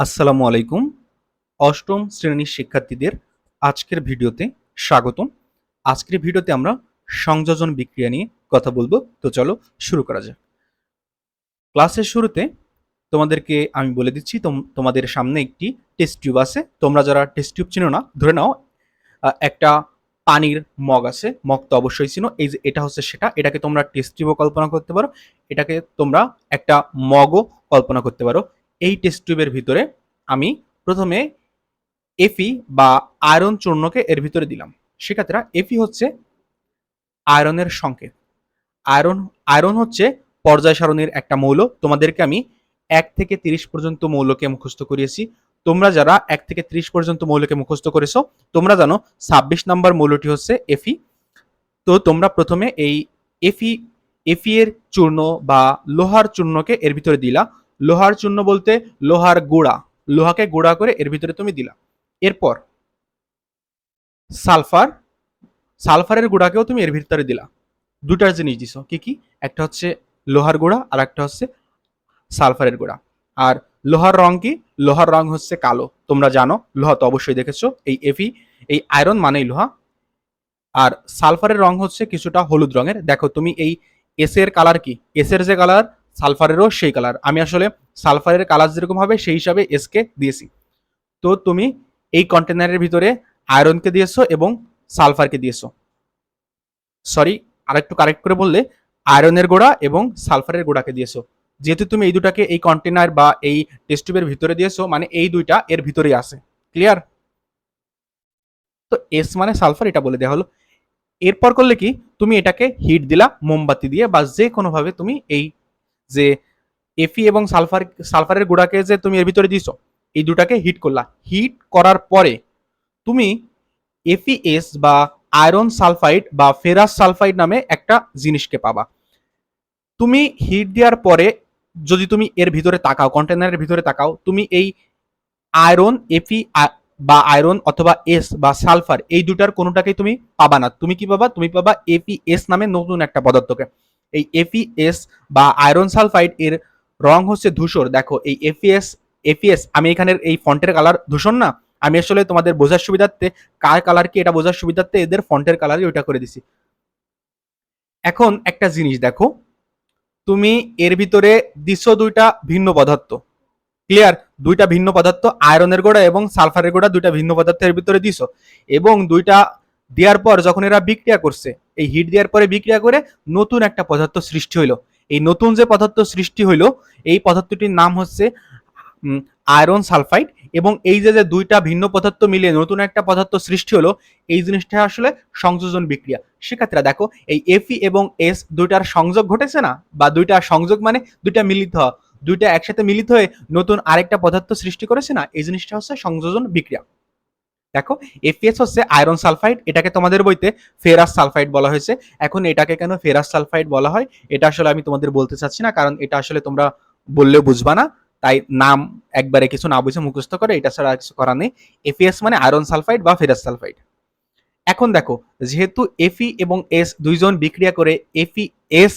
আসসালামু আলাইকুম। অষ্টম শ্রেণির শিক্ষার্থীদের আজকের ভিডিওতে স্বাগতম। আজকের ভিডিওতে আমরা সংযোজন বিক্রিয়া নিয়ে কথা বলব। তো চলো শুরু করা যাক। ক্লাসের শুরুতে তোমাদেরকে আমি বলে দিচ্ছি, তোম- তোমাদের সামনে একটি টেস্ট টিউব আছে। তোমরা যারা টেস্ট টিউব চিনো না, ধরে নাও একটা পানির মগ আছে। মগ তো অবশ্যই চিনো। এই যে এটা হচ্ছে সেটা। এটাকে তোমরা টেস্ট টিউবও কল্পনা করতে পারো। এটাকে তোমরা একটা মগও কল্পনা করতে পারো। এই টেস্ট টিউবের ভিতরে আমি প্রথমে এফি বা আয়রন চূর্ণকে এর ভিতরে দিলাম। শিক্ষার্থীরা এফি হচ্ছে আয়রনের সংকেত। আয়রন আয়রন হচ্ছে পর্যায় সারণীর একটা মৌল। তোমাদেরকে আমি এক থেকে তিরিশ পর্যন্ত মৌলকে মুখস্থ করিয়েছি। তোমরা যারা এক থেকে ত্রিশ পর্যন্ত মৌলকে মুখস্থ করেছ, তোমরা জানো ছাব্বিশ নাম্বার মৌলটি হচ্ছে এফি তো তোমরা প্রথমে এই এফি এফি এর চূর্ণ বা লোহার চূর্ণকে এর ভিতরে দিলা। লোহার চূর্ণ বলতে লোহার গুঁড়া। লোহাকে গুঁড়া করে এর ভিতরে তুমি দিলা। এরপর সালফার, সালফারের গুঁড়াকেও তুমি এর ভিতরে দিলা। দুটার জিনিস দিছো। কি কি? একটা হচ্ছে লোহার গুঁড়া আর একটা হচ্ছে সালফারের গুঁড়া। আর লোহার রং কি? লোহার রং হচ্ছে কালো। তোমরা জানো, লোহা তো অবশ্যই দেখেছ, এই এফি এই আয়রন মানেই লোহা। আর সালফারের রং হচ্ছে কিছুটা হলুদ রঙের। দেখো, তুমি এই এসের কালার কি? এসের যে কালার সালফারেরও সেই কালার আমি আসলে সালফারের কালার যেরকম হবে, সেই হিসাবে এসকে দিয়েছি। তো তুমি এই কন্টেনারের ভিতরে আয়রনকে দিয়েছ এবং সালফারকে দিয়েছ। সরি আরেকটু কারেক্ট করে বললে আয়রনের গোড়া এবং সালফারের গোড়াকে দিয়েছ। যেহেতু তুমি এই দুটাকে এই কন্টেনার বা এই টেস্ট টিউবের ভিতরে দিয়েছ মানে এই দুইটা এর ভিতরেই আছে। ক্লিয়ার তো এস মানে সালফার এটা বলে দেওয়া হলো। এরপর করলে কি? তুমি এটাকে হিট দিলা, মোমবাতি দিয়ে বা যে কোনোভাবে তুমি এই যে এফি এবং সালফার সালফারের গুঁড়াকে যে তুমি এর ভিতরে দিছো এই দুটাকে হিট করলা। হিট করার পরে তুমি এফিএস বা আয়রন সালফাইড বা ফেরাস সালফাইড নামে একটা জিনিসকে পাবা। তুমি হিট দেওয়ার পরে যদি তুমি এর ভিতরে তাকাও কন্টেনারের ভিতরে তাকাও, তুমি এই আয়রন এফি বা আয়রন অথবা এস বা সালফার এই দুটার কোনোটাকেই তুমি পাবা না। তুমি কি পাবা? তুমি পাবা এফিএস নামে নতুন একটা পদার্থকে। এই এফিএস বা আয়রন সালফাইড এর রং হচ্ছে ধূসর। দেখো, এই এফিএস এফিএস আমি এখানের এই ফন্টের কালার ধূসর না? আমি আসলে তোমাদের বোঝার সুবিধার্থে, কার কালার কি এটা বোঝার সুবিধার্থে এদের ফন্টের কালারই ওইটা করে দিছি। এখন একটা জিনিস দেখো, তুমি এর ভিতরে দিছো দুইটা ভিন্ন পদার্থ। ক্লিয়ার দুইটা ভিন্ন পদার্থ আয়রনের গোড়া এবং সালফারের গোড়া দুইটা ভিন্ন পদার্থের ভিতরে দিছো। এবং দুইটা দেওয়ার পর যখন এরা বিক্রিয়া করছে, এই হিট দেওয়ার পরে বিক্রিয়া করে নতুন একটা পদার্থ সৃষ্টি হইল। এই নতুন যে পদার্থ সৃষ্টি হইল, এই পদার্থটির নাম হচ্ছে আয়রন সালফাইড এবং এই যে যে দুইটা ভিন্ন পদার্থ মিলিয়ে নতুন একটা পদার্থ সৃষ্টি হলো এই জিনিসটা আসলে সংযোজন বিক্রিয়া। শিক্ষার্থীরা, দেখো, এই এফি এবং এস দুইটার সংযোগ ঘটেছে না? বা দুইটা সংযোগ মানে দুইটা মিলিত হওয়া। দুইটা একসাথে মিলিত হয়ে নতুন আরেকটা পদার্থ সৃষ্টি করেছে না? এই জিনিসটা হচ্ছে সংযোজন বিক্রিয়া। দেখো এফিএস হচ্ছে আয়রন সালফাইড এটাকে তোমাদের বইতে ফেরাস সালফাইড বলা হয়েছে। এখন এটাকে কেন ফেরাস সালফাইড বলা হয়? এটা আসলে আমি তোমাদের বলতে চাচ্ছি না, কারণ এটা আসলে তোমরা বললেও বুঝবা না। তাই নাম একবারে কিছু না বুঝে মুখস্থ করে, এটা ছাড়া কিছু করার নেই। এফিএস মানে আয়রন সালফাইড বা ফেরাস সালফাইড এখন দেখো, যেহেতু এফি এবং এস দুইজন বিক্রিয়া করে এফি এস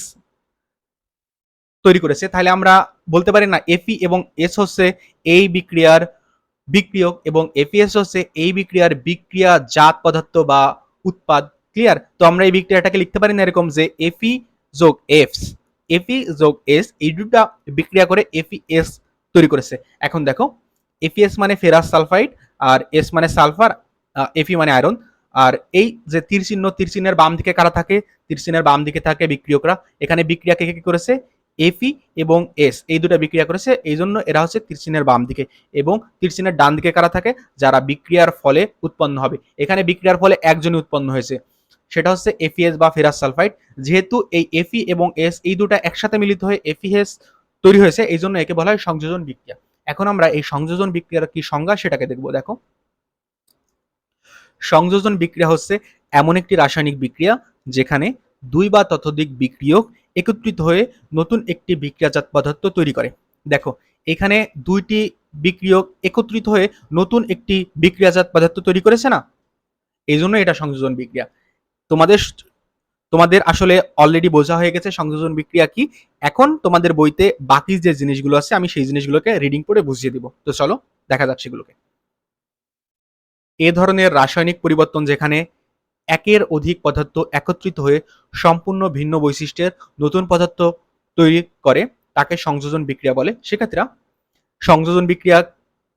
তৈরি করেছে, তাহলে আমরা বলতে পারি না এফি এবং এস হচ্ছে এই বিক্রিয়ার বিক্রিয়ক এবং এপিএস হচ্ছে এই বিক্রিয়ার বিক্রিয়া জাত পদার্থ বা উৎপাদ ক্লিয়ার তো আমরা এই বিক্রিয়াটাকে লিখতে পারি না এরকম যে এফি যোগ এফস এফি যোগ এস এই দুটা বিক্রিয়া করে এফিএস তৈরি করেছে। এখন দেখো এফিএস মানে ফেরাস সালফাইড আর এস মানে সালফার এফি মানে আয়রন আর এই যে তীর চিহ্ন তীর চিহ্নের বাম দিকে কারা থাকে? তীর চিহ্নের বাম দিকে থাকে বিক্রিয়করা। এখানে বিক্রিয়া কে কে কি করেছে? এফি এবং এস এই দুটা বিক্রিয়া করেছে। এই জন্য এরা হচ্ছে তীরচিহ্নের বাম দিকে এবং তীরচিহ্নের ডান দিকে কারা থাকে? যারা বিক্রিয়ার ফলে উৎপন্ন হবে। এখানে বিক্রিয়ার ফলে একজনই উৎপন্ন হয়েছে। সেটা হচ্ছে এফিএস বা ফেরাস সালফাইড। যেহেতু এই এফি এবং এস এই দুটা একসাথে মিলিত হয়ে এফিএস তৈরি হয়েছে এই জন্য একে বলা হয় সংযোজন বিক্রিয়া। এখন আমরা এই সংযোজন বিক্রিয়ার কি সংজ্ঞা সেটাকে দেখব, দেখো। সংযোজন বিক্রিয়া হচ্ছে এমন একটি রাসায়নিক বিক্রিয়া যেখানে দুই বা ততোধিক বিক্রিয়ক একত্রিত হয়ে নতুন একটি বিক্রিয়াজাত পদার্থ তৈরি করে। দেখো, এখানে দুইটি বিক্রিয়ক একত্রিত হয়ে নতুন একটি বিক্রিয়াজাত পদার্থ তৈরি করেছে না? এই জন্য এটা সংযোজন বিক্রিয়া। তোমাদের তোমাদের আসলে অলরেডি বোঝা হয়ে গেছে সংযোজন বিক্রিয়া কি। এখন তোমাদের বইতে বাকি যে জিনিসগুলো আছে, আমি সেই জিনিসগুলোকে রিডিং করে বুঝিয়ে দিব। তো চলো, দেখা যাক সেগুলোকে। এ ধরনের রাসায়নিক পরিবর্তন যেখানে একের অধিক পদার্থ একত্রিত হয়ে সম্পূর্ণ ভিন্ন বৈশিষ্ট্যের নতুন পদার্থ তৈরি করে, তাকে সংযোজন বিক্রিয়া বলে। সেক্ষেত্রে সংযোজন বিক্রিয়া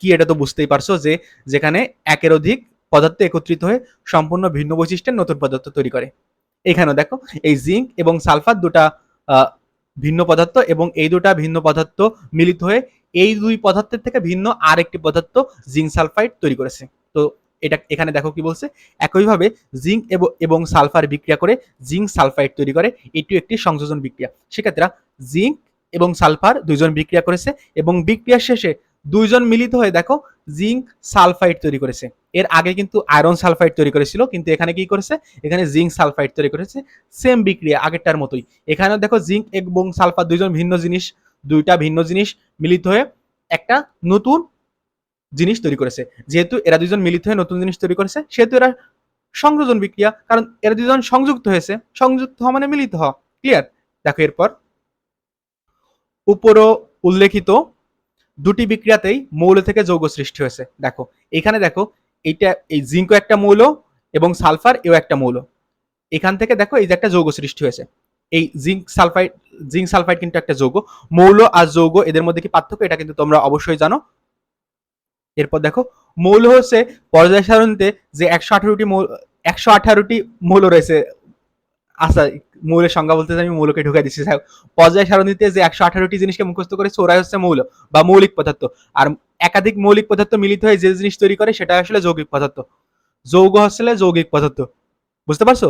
কি এটা তো বুঝতেই পারছ যে, যেখানে একের অধিক পদার্থ একত্রিত হয়ে সম্পূর্ণ ভিন্ন বৈশিষ্ট্যের নতুন পদার্থ তৈরি করে। এখানে দেখো, এই জিঙ্ক এবং সালফার দুটা ভিন্ন পদার্থ এবং এই দুটা ভিন্ন পদার্থ মিলিত হয়ে এই দুই পদার্থের থেকে ভিন্ন আরেকটি পদার্থ জিঙ্ক সালফাইড তৈরি করেছে। তো এটা এখানে দেখো কি বলছে? একইভাবে জিঙ্ক এবং সালফার বিক্রিয়া করে জিঙ্ক সালফাইড তৈরি করে, এটিও একটি সংযোজন বিক্রিয়া। সেক্ষেত্রে জিঙ্ক এবং সালফার দুইজন বিক্রিয়া করেছে এবং বিক্রিয়ার শেষে দুইজন মিলিত হয়ে দেখো জিঙ্ক সালফাইড তৈরি করেছে। এর আগে কিন্তু আয়রন সালফাইড তৈরি করেছিল, কিন্তু এখানে কি করেছে? এখানে জিঙ্ক সালফাইড তৈরি করেছে। সেম বিক্রিয়া আগেরটার মতোই। এখানে দেখো জিঙ্ক এবং সালফার দুইজন ভিন্ন জিনিস, দুইটা ভিন্ন জিনিস মিলিত হয়ে একটা নতুন জিনিস তৈরি করেছে। যেহেতু এরা দুজন মিলিত হয়ে নতুন জিনিস তৈরি করেছে, সেহেতু এরা সংযোজন বিক্রিয়া, কারণ এরা দুজন সংযুক্ত হয়েছে, সংযুক্ত হওয়া মানে মিলিত হওয়া। ক্লিয়ার দেখো এরপর। উপর উল্লেখিত দুটি বিক্রিয়াতেই মৌল থেকে যৌগ সৃষ্টি হয়েছে। দেখো, এখানে দেখো, এইটা, এই জিঙ্কও একটা মৌল এবং সালফার এও একটা মৌল। এখান থেকে দেখো, এই যে একটা যৌগ সৃষ্টি হয়েছে। এই জিঙ্ক সালফাইড জিঙ্ক সালফাইড কিন্তু একটা যৌগ। মৌল আর যৌগ, এদের মধ্যে কি পার্থক্য? এটা কিন্তু তোমরা অবশ্যই জানো। এরপর দেখো, মৌল হচ্ছে পর্যায় সারণীতে যে একশো আঠারোটি মৌল, একশো আঠারোটি মৌল রয়েছে। আচ্ছা মৌলের সংজ্ঞা বলতে আমি মৌলকে ঢুকাই দিচ্ছি। পর্যায় সারণীতে যে একশো আঠারোটি জিনিসকে মুখস্থ করে ওরাই হচ্ছে মৌল বা মৌলিক পদার্থ। আর একাধিক মৌলিক পদার্থ মিলিত হয়ে যে জিনিস তৈরি করে, সেটা আসলে যৌগিক পদার্থ। যৌগ আসলে যৌগিক পদার্থ। বুঝতে পারছ?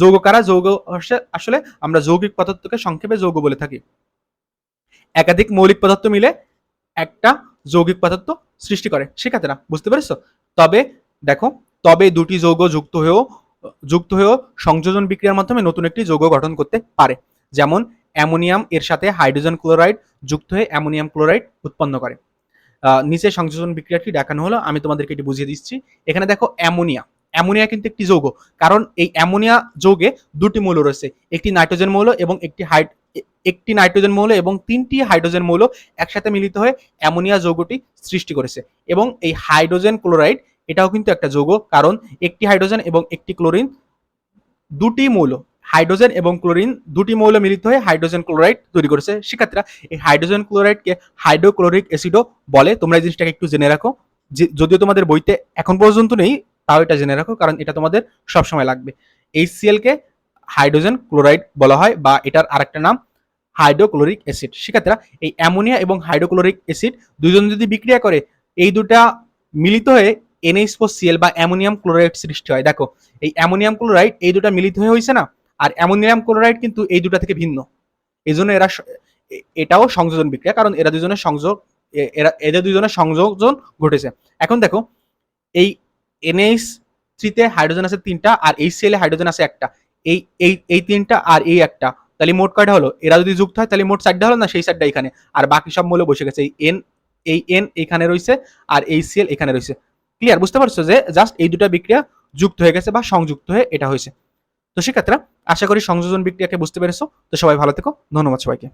যৌগ কারা? যৌগ হচ্ছে আসলে আমরা যৌগিক পদার্থকে সংক্ষেপে যৌগ বলে থাকি। একাধিক মৌলিক পদার্থ মিলে একটা যৌগিক পদার্থ সৃষ্টি করে শিক্ষার্থীরা বুঝতে পেরেছ? তবে দেখো, তবে দুটি যৌগ যুক্ত হয়েও যুক্ত হয়েও সংযোজন বিক্রিয়ার মাধ্যমে নতুন একটি যৌগ গঠন করতে পারে। যেমন, অ্যামোনিয়াম এর সাথে হাইড্রোজেন ক্লোরাইড যুক্ত হয়ে অ্যামোনিয়াম ক্লোরাইড উৎপন্ন করে। নিচে সংযোজন বিক্রিয়াটি দেখানো হলো, আমি তোমাদেরকে এটি বুঝিয়ে দিচ্ছি। এখানে দেখো অ্যামোনিয়া। অ্যামোনিয়া কিন্তু একটি যৌগ। কারণ এই অ্যামোনিয়া যৌগে দুটি মৌল রয়েছে, একটি নাইট্রোজেন মৌল এবং একটি হাইড একটি নাইট্রোজেন মৌল এবং তিনটি হাইড্রোজেন মৌল একসাথে মিলিত হয়ে অ্যামোনিয়া যৌগটি সৃষ্টি করেছে। এবং এই হাইড্রোজেন ক্লোরাইড এটাও কিন্তু একটা যৌগ, কারণ একটি হাইড্রোজেন এবং একটি ক্লোরিন দুটি মৌল, হাইড্রোজেন এবং ক্লোরিন দুটি মৌল মিলিত হয়ে হাইড্রোজেন ক্লোরাইড তৈরি করেছে। শিক্ষার্থীরা, এই হাইড্রোজেন ক্লোরাইডকে হাইড্রোক্লোরিক অ্যাসিডও বলে। তোমরা এই জিনিসটাকে একটু জেনে রাখো। যদিও তোমাদের বইতে এখন পর্যন্ত নেই তাও এটা জেনে রাখো, কারণ এটা তোমাদের সবসময় লাগবে। এই কে হাইড্রোজেন ক্লোরাইড বলা হয় বা এটার আরেকটা নাম হাইড্রোক্লোরিক অ্যাসিড। শিক্ষার্থীরা, এই অ্যামোনিয়া এবং হাইড্রোক্লোরিক অ্যাসিড দুজন যদি বিক্রিয়া করে, এই দুটা মিলিত হয়ে এনএইচ সিএল বা অ্যামোনিয়াম ক্লোরাইড সৃষ্টি হয়। দেখো, এই অ্যামোনিয়াম ক্লোরাইড এই দুটা মিলিত হয়ে হয়েছে না, আর অ্যামোনিয়াম ক্লোরাইড কিন্তু এই দুটা থেকে ভিন্ন। এই জন্য এরা এটাও সংযোজন বিক্রিয়া, কারণ এরা দুজনের সংযোগ এরা এদের দুজনের সংযোজন ঘটেছে। এখন দেখো, এই এনএইচ থ্রিতে হাইড্রোজেন আছে তিনটা আর এই সেলে হাইড্রোজেন আছে একটা। এই এই এই তিনটা আর এই একটা। তাহলে মোট কয়টা হলো? এরা যদি যুক্ত হয়, তাহলে মোট চারটা হলো না? সেই চারটা এখানে। আর বাকি সব মূল্য বসে গেছে। এই এন এই এন এখানে রয়েছে আর এই সিএল এখানে রয়েছে। ক্লিয়ার বুঝতে পারছ যে জাস্ট এই দুটা বিক্রিয়া যুক্ত হয়ে গেছে বা সংযুক্ত হয়ে এটা হয়েছে। তো সেক্ষেত্রে আশা করি সংযোজন বিক্রিয়াকে বুঝতে পেরেছ। তো সবাই ভালো থেকো। ধন্যবাদ সবাইকে।